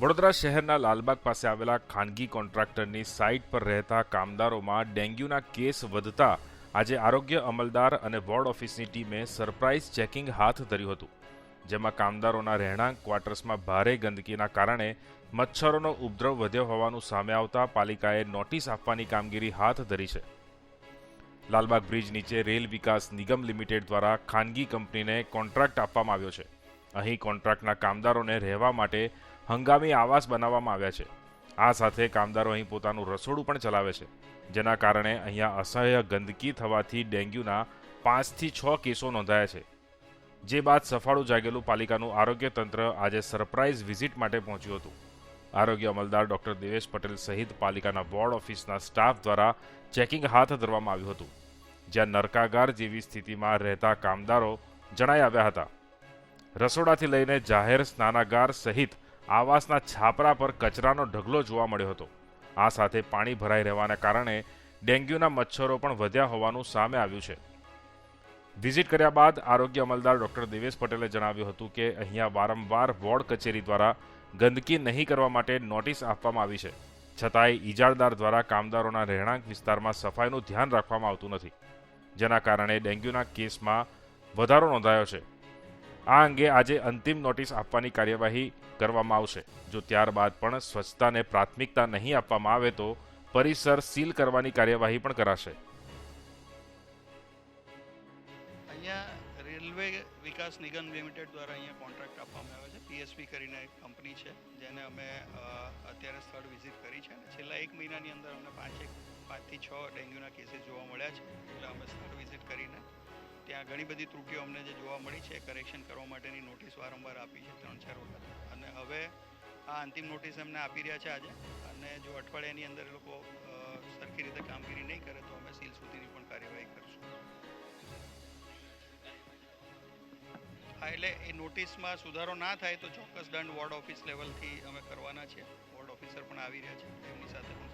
વડોદરા શહેરના લાલબાગ પાસે આવેલા ખાનગી કોન્ટ્રાક્ટરની સાઇટ પર રહેતા કામદારોમાં ડેન્ગ્યુના કેસ વધતા આજે આરોગ્ય અમલદાર અને વોર્ડ ઓફિસની ટીમે સરપ્રાઇઝ ચેકિંગ હાથ ધર્યું હતું, જેમાં કામદારોના રહેણાંક ક્વાર્ટર્સમાં ભારે ગંદકીના કારણે મચ્છરોનો ઉપદ્રવ વધ્યો હોવાનું સામે આવતા પાલિકાએ નોટિસ આપવાની કામગીરી હાથ ધરી છે. લાલબાગ બ્રિજ નીચે રેલ વિકાસ નિગમ લિમિટેડ દ્વારા ખાનગી કંપનીને કોન્ટ્રાક્ટ આપવામાં આવ્યો છે. અહીં કોન્ટ્રાક્ટના કામદારોને રહેવા માટે હંગામી આવાસ બનાવવામાં આવ્યા છે. આ સાથે કામદારો અહીં પોતાનું રસોડું પણ ચલાવે છે. જેના કારણે અહીંયા અસહ્ય ગંદકી થવાથી ડેન્ગ્યુના પાંચથી છ કેસો નોંધાયા છે. જે બાદ સફાળું જાગેલું પાલિકાનું આરોગ્ય તંત્ર આજે સરપ્રાઇઝ વિઝિટ માટે પહોંચ્યું હતું. આરોગ્ય અમલદાર ડોક્ટર દેવેશ પટેલ સહિત પાલિકાના વોર્ડ ઓફિસના સ્ટાફ દ્વારા ચેકિંગ હાથ ધરવામાં આવ્યું હતું. જ્યાં નરકાગાર જેવી સ્થિતિમાં રહેતા કામદારો જણાઈ આવ્યા હતા. રસોડાથી લઈને જાહેર સ્નાનાગાર સહિત આવાસના છાપરા પર કચરાનો ઢગલો જોવા મળ્યો હતો. આ સાથે પાણી ભરાઈ રહેવાના કારણે ડેન્ગ્યુના મચ્છરો પણ વધ્યા હોવાનું સામે આવ્યું છે. વિઝિટ કર્યા બાદ આરોગ્ય અમલદાર ડોક્ટર દેવેશ પટેલે જણાવ્યું હતું કે અહીંયા વારંવાર વોર્ડ કચેરી દ્વારા ગંદકી નહીં કરવા માટે નોટિસ આપવામાં આવી છે. છતાંય ઇજારદાર દ્વારા કામદારોના રહેણાંક વિસ્તારમાં સફાઈનું ધ્યાન રાખવામાં આવતું નથી. જેના કારણે ડેન્ગ્યુના કેસમાં વધારો નોંધાયો છે. આ અંગે આજે અંતિમ નોટિસ આપવાની કાર્યવાહી કરવામાં આવશે. જો ત્યારબાદ પણ સ્વચ્છતાને પ્રાથમિકતા નહીં આપવામાં આવે તો પરિસર સીલ કરવાની કાર્યવાહી પણ કરાશે. અહીંયા રેલવે વિકાસ નિગમ લિમિટેડ દ્વારા અહીંયા કોન્ટ્રાક્ટ આપવામાં આવ્યો છે. પીએસપી કરીને એક કંપની છે, જેને અમે અત્યારે સ્થળ વિઝિટ કરી છે અને છેલ્લા એક મહિનાની અંદર અમને પાંચેક પાંચથી છ ડેન્ગ્યુના કેસીસ જોવા મળ્યા છે. એટલે અમે સ્થળ વિઝિટ કરીને ત્યાં ઘણી બધી ત્રુટીઓ અમને જે જોવા મળી છે કરેક્શન કરવા માટેની નોટિસ વારંવાર આપી છે ત્રણ ચાર વખત. અને હવે આ અંતિમ નોટિસ એમને આપી રહ્યા છે આજે. અને જો અઠવાડિયાની અંદર એ લોકો સરખી રીતે કામગીરી નહીં કરે તો અમે સીલ સુધીની પણ કાર્યવાહી કરીશું. હા, એટલે એ નોટિસમાં સુધારો ના થાય તો ચોક્કસ દંડ વોર્ડ ઓફિસ લેવલથી અમે કરવાના છે. વોર્ડ ઓફિસર પણ આવી રહ્યા છે. એમની સાથે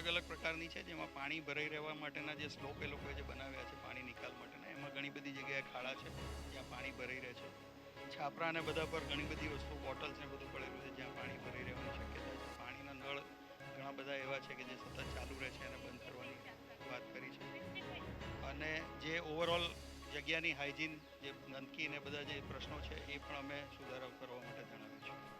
અલગ અલગ પ્રકારની છે, જેમાં પાણી ભરાઈ રહેવા માટેના જે સ્લોપ એ લોકોએ જે બનાવ્યા છે, પાણી નિકાલ માટેના, એમાં ઘણી બધી જગ્યાએ ખાડા છે, જ્યાં પાણી ભરાઈ રહે છે. છાપરા અને બધા પર ઘણી બધી વસ્તુ, બોટલ્સ ને બધું પડેલું છે, જ્યાં પાણી ભરાઈ રહેવાની શક્યતા છે. પાણીના નળ ઘણા બધા એવા છે કે જે સતત ચાલુ રહે છે અને બંધ કરવાની વાત કરી છે. અને જે ઓવરઓલ જગ્યાની હાઇજીન જે ગંદકી ને બધા જે પ્રશ્નો છે, એ પણ અમે સુધારો કરવા માટે જણાવ્યું છે.